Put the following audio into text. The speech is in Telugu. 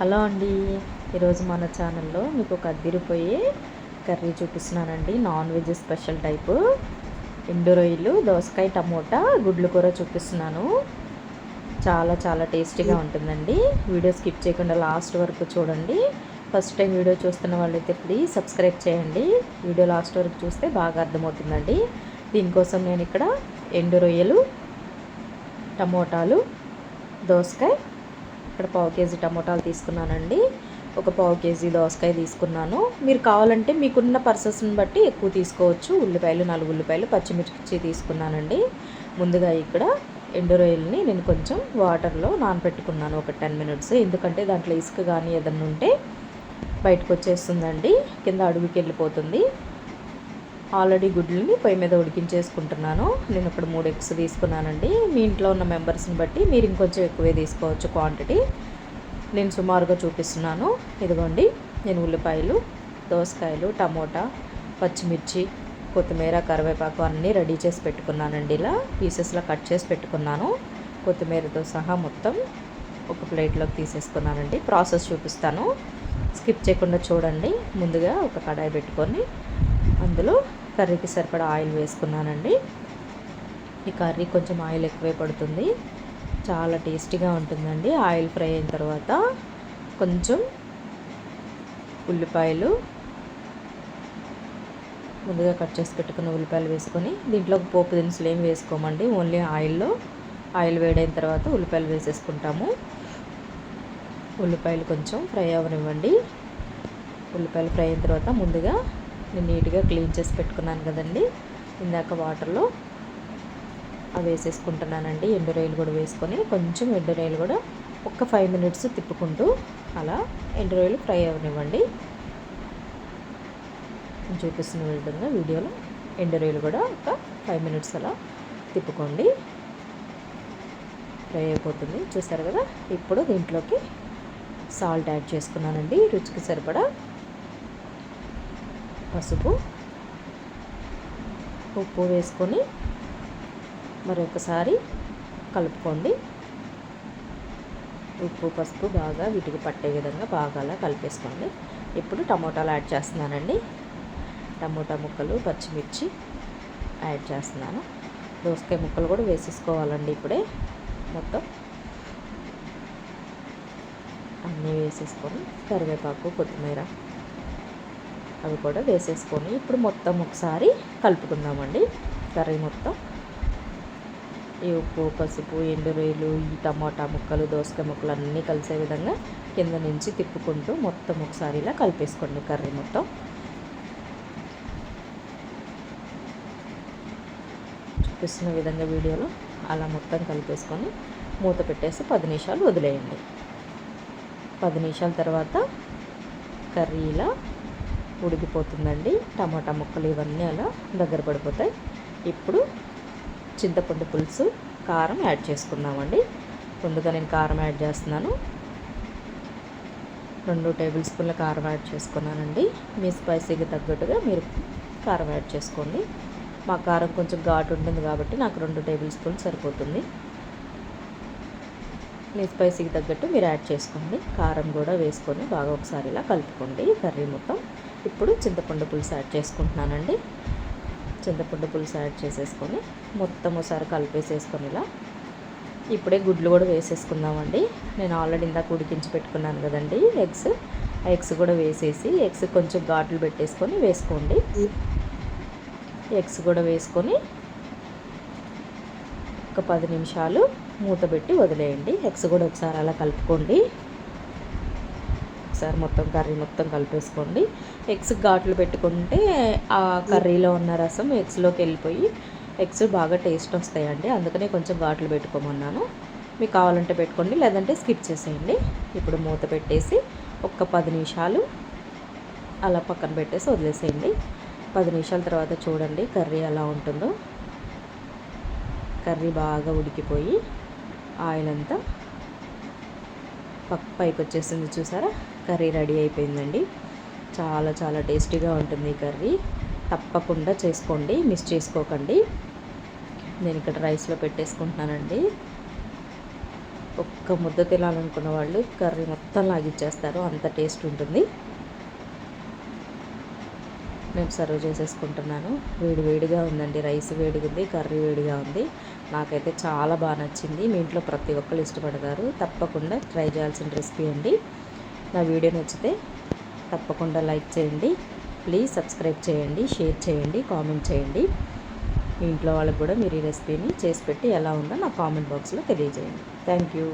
హలో అండి. ఈరోజు మన ఛానల్లో మీకు ఒక అద్దిరిపోయే కర్రీ చూపిస్తున్నానండి. Non veg special type. ఎండు రొయ్యలు దోసకాయ టమోటా గుడ్లు కూర చూపిస్తున్నాను. చాలా చాలా టేస్టీగా ఉంటుందండి. వీడియో స్కిప్ చేయకుండా లాస్ట్ వరకు చూడండి. ఫస్ట్ టైం వీడియో చూస్తున్న వాళ్ళైతే ప్లీజ్ సబ్స్క్రైబ్ చేయండి. వీడియో లాస్ట్ వరకు చూస్తే బాగా అర్థమవుతుందండి. దీనికోసం నేను ఇక్కడ ఎండు రొయ్యలు టమోటాలు దోసకాయ ఇక్కడ పావు కేజీ టమోటాలు తీసుకున్నానండి. ఒక పావు కేజీ దోసకాయ తీసుకున్నాను. మీరు కావాలంటే మీకున్న పర్సెస్ని బట్టి ఎక్కువ తీసుకోవచ్చు. ఉల్లిపాయలు నాలుగు ఉల్లిపాయలు పచ్చిమిర్చి తీసుకున్నానండి. ముందుగా ఇక్కడ ఎండు రొయ్యలని నేను కొంచెం వాటర్లో నానబెట్టుకున్నాను ఒక టెన్ మినిట్స్. ఎందుకంటే దాంట్లో ఇసుక కానీ ఏదన్నా ఉంటే బయటకు వచ్చేస్తుందండి. కింద అడుగుకి వెళ్ళిపోతుంది. ఆల్రెడీ గుడ్లని పొయ్యి మీద ఉడికించేసుకుంటున్నాను. నేను ఇక్కడ మూడు ఎగ్స్ తీసుకున్నానండి. మీ ఇంట్లో ఉన్న మెంబర్స్ని బట్టి మీరు ఇంకొంచెం ఎక్కువే తీసుకోవచ్చు క్వాంటిటీ. నేను సుమారుగా చూపిస్తున్నాను. ఇదిగోండి నేను ఉల్లిపాయలు దోసకాయలు టమోటా పచ్చిమిర్చి కొత్తిమీర కరివేపాకు అన్నీ రెడీ చేసి పెట్టుకున్నానండి ఇలా. పీసెస్లో కట్ చేసి పెట్టుకున్నాను. కొత్తిమీరతో సహా మొత్తం ఒక ప్లేట్లోకి తీసేసుకున్నానండి. ప్రాసెస్ చూపిస్తాను. స్కిప్ చేయకుండా చూడండి. ముందుగా ఒక కడాయి పెట్టుకొని అందులో కర్రీకి సరిపడా ఆయిల్ వేసుకున్నానండి. ఈ కర్రీ కొంచెం ఆయిల్ ఎక్కువే పడుతుంది. చాలా టేస్టీగా ఉంటుందండి. ఆయిల్ ఫ్రై అయిన తర్వాత కొంచెం ఉల్లిపాయలు ముందుగా కట్ చేసి పెట్టుకున్న ఉల్లిపాయలు వేసుకొని దీంట్లో పోపు దినుసులు ఏం వేసుకోమండి. ఓన్లీ ఆయిల్లో ఆయిల్ వేడైన తర్వాత ఉల్లిపాయలు వేసేసుకుంటాము. ఉల్లిపాయలు కొంచెం ఫ్రై అవ్వనివ్వండి. ఉల్లిపాయలు ఫ్రై అయిన తర్వాత ముందుగా నేను నీట్గా క్లీన్ చేసి పెట్టుకున్నాను కదండి. ఇందాక వాటర్లో అవి వేసేసుకుంటున్నానండి. ఎండు కూడా వేసుకొని కొంచెం ఎండు కూడా ఒక ఫైవ్ మినిట్స్ తిప్పుకుంటూ అలా ఎండు ఫ్రై అవ్వనివ్వండి చూపిస్తున్న విధంగా వీడియోలో ఎండు కూడా ఒక ఫైవ్ మినిట్స్ అలా తిప్పుకోండి. ఫ్రై అయిపోతుంది. చూసారు కదా? ఇప్పుడు దీంట్లోకి సాల్ట్ యాడ్ చేసుకున్నానండి. రుచికి సరిపడా పసుపు ఉప్పు వేసుకొని మరొకసారి కలుపుకోండి. ఉప్పు పసుపు బాగా వీటికి పట్టే విధంగా బాగా అలా కలిపేసుకోండి. ఇప్పుడు టమోటాలు యాడ్ చేస్తున్నానండి. టమోటా ముక్కలు పచ్చిమిర్చి యాడ్ చేస్తున్నాను. దోసకాయ ముక్కలు కూడా వేసేసుకోవాలండి ఇప్పుడే. మొత్తం అన్నీ వేసేసుకొని కరివేపాకు కొత్తిమీర అవి కూడా వేసేసుకొని ఇప్పుడు మొత్తం ఒకసారి కలుపుకుందామండి. కర్రీ మొత్తం. ఈ ఉప్పు పసుపు ఎండు ఈ టమాటా ముక్కలు దోసకాయ ముక్కలు అన్నీ కలిసే విధంగా కింద నుంచి తిప్పుకుంటూ మొత్తం ఒకసారి ఇలా కలిపేసుకోండి కర్రీ మొత్తం. చూపిస్తున్న విధంగా వీడియోలో అలా మొత్తం కలిపేసుకొని మూత పెట్టేసి పది నిమిషాలు వదిలేయండి. పది నిమిషాల తర్వాత కర్రీ ఇలా ఉడికిపోతుందండి. టమాటా ముక్కలు ఇవన్నీ అలా దగ్గర పడిపోతాయి. ఇప్పుడు చింతపండు పులుసు కారం యాడ్ చేసుకుందామండి. ముందుగా నేను కారం యాడ్ చేస్తున్నాను. రెండు టేబుల్ స్పూన్ల కారం యాడ్ చేసుకున్నానండి. మీ స్పైసీకి తగ్గట్టుగా మీరు కారం యాడ్ చేసుకోండి. మా కారం కొంచెం ఘాటు ఉంటుంది కాబట్టి నాకు రెండు టేబుల్ స్పూన్ సరిపోతుంది. మీ స్పైసీకి తగ్గట్టు మీరు యాడ్ చేసుకోండి. కారం కూడా వేసుకొని బాగా ఒకసారి ఇలా కలుపుకోండి. కర్రీ మొత్తం ఇప్పుడు చింతపండు పులుసు యాడ్ చేసుకుంటున్నానండి. చింతపండు పులుసు యాడ్ చేసేసుకొని మొత్తం ఒకసారి కలిపేసేసుకొని ఇలా ఇప్పుడే గుడ్లు కూడా వేసేసుకుందామండి. నేను ఆల్రెడీ ఇందాక ఉడికించి పెట్టుకున్నాను కదండి ఎగ్స్. ఎగ్స్ కూడా వేసేసి ఎగ్స్ కొంచెం ఘాట్లు పెట్టేసుకొని వేసుకోండి. ఎగ్స్ కూడా వేసుకొని ఒక పది నిమిషాలు మూత పెట్టి వదిలేయండి. ఎగ్స్ కూడా ఒకసారి అలా కలుపుకోండి. ఒకసారి మొత్తం కర్రీ మొత్తం కలిపేసుకోండి. ఎగ్స్ ఘాట్లు పెట్టుకుంటే ఆ కర్రీలో ఉన్న రసం ఎగ్స్లోకి వెళ్ళిపోయి ఎగ్స్ బాగా టేస్ట్ వస్తాయండి. అందుకనే కొంచెం ఘాట్లు పెట్టుకోమన్నాను. మీకు కావాలంటే పెట్టుకోండి లేదంటే స్కిప్ చేసేయండి. ఇప్పుడు మూత పెట్టేసి ఒక్క పది నిమిషాలు అలా పక్కన పెట్టేసి వదిలేసేయండి. పది నిమిషాల తర్వాత చూడండి కర్రీ ఎలా ఉంటుందో. కర్రీ బాగా ఉడికిపోయి ఆయిల్ అంతా పక్క పైకి వచ్చేసింది చూసారా? కర్రీ రెడీ అయిపోయిందండి. చాలా చాలా టేస్టీగా ఉంటుంది ఈ కర్రీ. తప్పకుండా చేసుకోండి మిస్ చేసుకోకండి. నేను ఇక్కడ రైస్లో పెట్టేసుకుంటున్నానండి. ఒక్క ముద్ద తినాలనుకున్న వాళ్ళు కర్రీ మొత్తం లాగిచ్చేస్తారు అంత టేస్ట్ ఉంటుంది. నేను సర్వ్ చేసేసుకుంటున్నాను. వేడి వేడిగా ఉందండి రైస్ వేడిగా ఉంది కర్రీ వేడిగా ఉంది. నాకైతే చాలా బాగా నచ్చింది. మీ ఇంట్లో ప్రతి ఒక్కరు ఇష్టపడతారు. తప్పకుండా ట్రై చేయాల్సిన రెసిపీ అండి. నా వీడియో నచ్చితే తప్పకుండా లైక్ చేయండి. ప్లీజ్ సబ్స్క్రైబ్ చేయండి షేర్ చేయండి కామెంట్ చేయండి. మీ ఇంట్లో వాళ్ళకి కూడా మీరు ఈ రెసిపీని చేసి పెట్టి ఎలా ఉందో నా కామెంట్ బాక్స్లో తెలియజేయండి. Thank you.